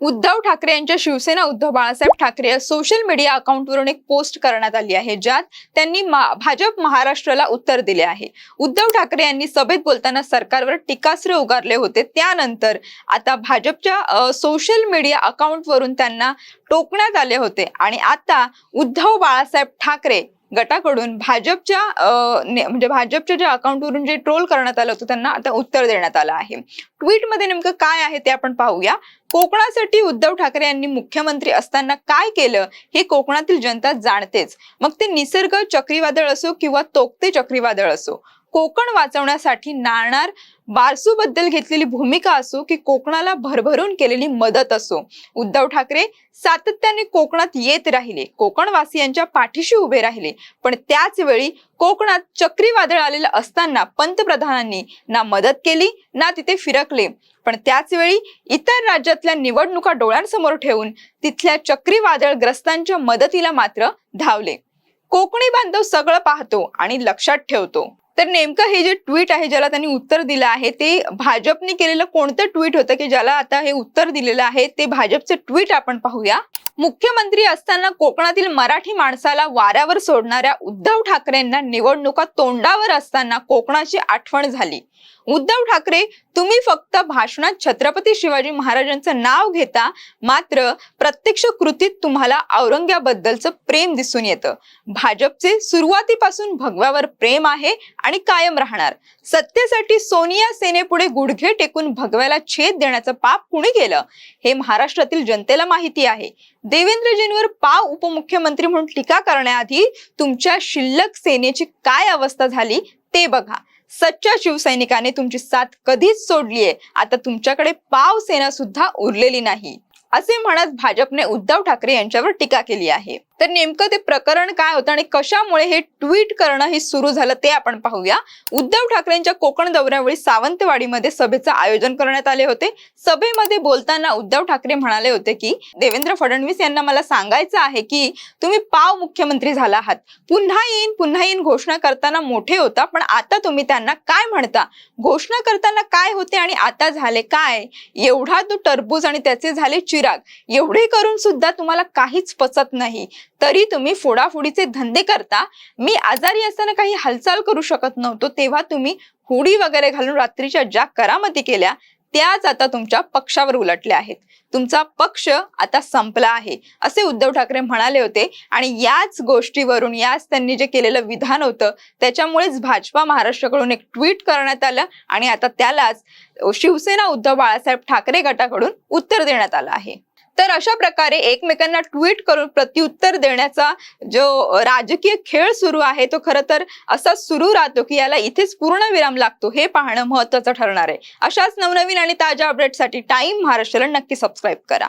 उद्धव ठाकरे यांच्या शिवसेना उद्धव बाळासाहेब ठाकरे या social media अकाउंटवरून एक पोस्ट करण्यात आली आहे ज्यात त्यांनी भाजप महाराष्ट्राला उत्तर दिले आहे. उद्धव ठाकरे यांनी सभेत बोलताना सरकारवर टीकास्त्र उगारले होते. त्यानंतर आता भाजपच्या सोशल मीडिया अकाउंटवरून त्यांना टोकण्यात आले होते. आणि आता उद्धव बाळासाहेब ठाकरे गटाकडून भाजपच्या म्हणजे भाजपच्या ज्या अकाउंटवरून जे ट्रोल करण्यात आलं होतं त्यांना आता उत्तर देण्यात आलं आहे. ट्विटमध्ये नेमकं काय आहे ते आपण पाहूया. कोकणासाठी उद्धव ठाकरे यांनी मुख्यमंत्री असताना काय केलं हे कोकणातील जनता जाणतेच. मग ते निसर्ग चक्रीवादळ असो किंवा तोकते चक्रीवादळ असो कोकण वाचवण्यासाठी नाणार बारसू बद्दल घेतलेली भूमिका असो की कोकणाला भरभरून केलेली मदत असो. उद्धव ठाकरे सातत्याने कोकणात येत राहिले. कोकणवासियांच्या पाठीशी उभे राहिले. पण त्याच वेळी कोकणात चक्रीवादळ आलेलं असताना पंतप्रधानांनी ना मदत केली ना तिथे फिरकले. पण त्याच वेळी इतर राज्यातल्या निवडणुका डोळ्यांसमोर ठेवून तिथल्या चक्रीवादळग्रस्तांच्या मदतीला मात्र धावले. कोकणी बांधव सगळं पाहतो आणि लक्षात ठेवतो. तर नेमकं हे जे ट्विट आहे ज्याला त्यांनी उत्तर दिलं आहे ते भाजपने केलेलं कोणतं ट्विट होतं की ज्याला आता हे उत्तर दिलेलं आहे ते भाजपचं ट्विट आपण पाहूया. मुख्यमंत्री असताना कोकणातील मराठी माणसाला वाऱ्यावर सोडणाऱ्या उद्धव ठाकरेंना निवडणुका तोंडावर असताना कोकणाची आठवण झाली. उद्धव ठाकरे तुम्ही फक्त भाषणात छत्रपती शिवाजी महाराजांचं नाव घेता मात्र प्रत्यक्ष कृतीत तुम्हाला औरंग्याबद्दलचं प्रेम दिसून येतं. भाजपचे सुरुवातीपासून भगव्यावर प्रेम आहे आणि कायम राहणार. सत्तेसाठी सोनिया सेनेपुढे गुडघे टेकून भगव्याला छेद देण्याचं पाप कुणी केलं? हे महाराष्ट्रातील जनतेला माहिती आहे. देवेंद्रजींवर पाव उपमुख्यमंत्री म्हणून टीका करण्याआधी तुमच्या शिल्लक सेनेची काय अवस्था झाली ते बघा. सच्च्या शिवसैनिकाने तुमची साथ कधीच सोडलीये. आता तुमच्याकडे पाव सेना सुद्धा उरलेली नाही. असे म्हणत भाजपने उद्धव ठाकरे यांच्यावर टीका केली आहे. तर नेमकं ते प्रकरण काय होतं आणि कशामुळे हे ट्विट करणं हे सुरू झालं ते आपण पाहूया. उद्धव ठाकरेंच्या कोकण दौऱ्यावेळी सावंतवाडीमध्ये सभेचं आयोजन करण्यात आले होते. सभेमध्ये बोलताना उद्धव ठाकरे म्हणाले होते की देवेंद्र फडणवीस यांना मला सांगायचं आहे की तुम्ही पाव मुख्यमंत्री झाला आहात. पुन्हा येईन पुन्हा येईन घोषणा करताना मोठे होता पण आता तुम्ही त्यांना काय म्हणता? घोषणा करताना काय होते आणि आता झाले काय? एवढा तो टरबूज आणि त्याचे झाले चिराग एवढे करून सुद्धा तुम्हाला काहीच पचत नाही. तरी तुम्ही फोडाफोडीचे धंदे करता. मी आजारी असताना काही हालचाल करू शकत नव्हतो तेव्हा तुम्ही हुडी वगैरे घालून रात्रीच्या ज्या करामती केल्या त्याच आता तुमच्या पक्षावर उलटल्या आहेत. तुमचा पक्ष आता संपला आहे. असे उद्धव ठाकरे म्हणाले होते आणि याच गोष्टीवरून याच त्यांनी जे केलेलं विधान होतं त्याच्यामुळेच भाजपा महाराष्ट्राकडून एक ट्विट करण्यात आलं आणि आता त्यालाच शिवसेना उद्धव बाळासाहेब ठाकरे गटाकडून उत्तर देण्यात आलं आहे. तर अशा प्रकारे एकमेकांना ट्विट करून प्रत्युत्तर देण्याचा जो राजकीय खेळ सुरू आहे तो खरं तर असाच सुरू राहतो की याला इथेच पूर्ण विराम लागतो. हे पाहणं महत्वाचं ठरणार आहे. अशाच नवनवीन आणि ताज्या अपडेटसाठी टाइम महाराष्ट्राला नक्की सबस्क्राईब करा.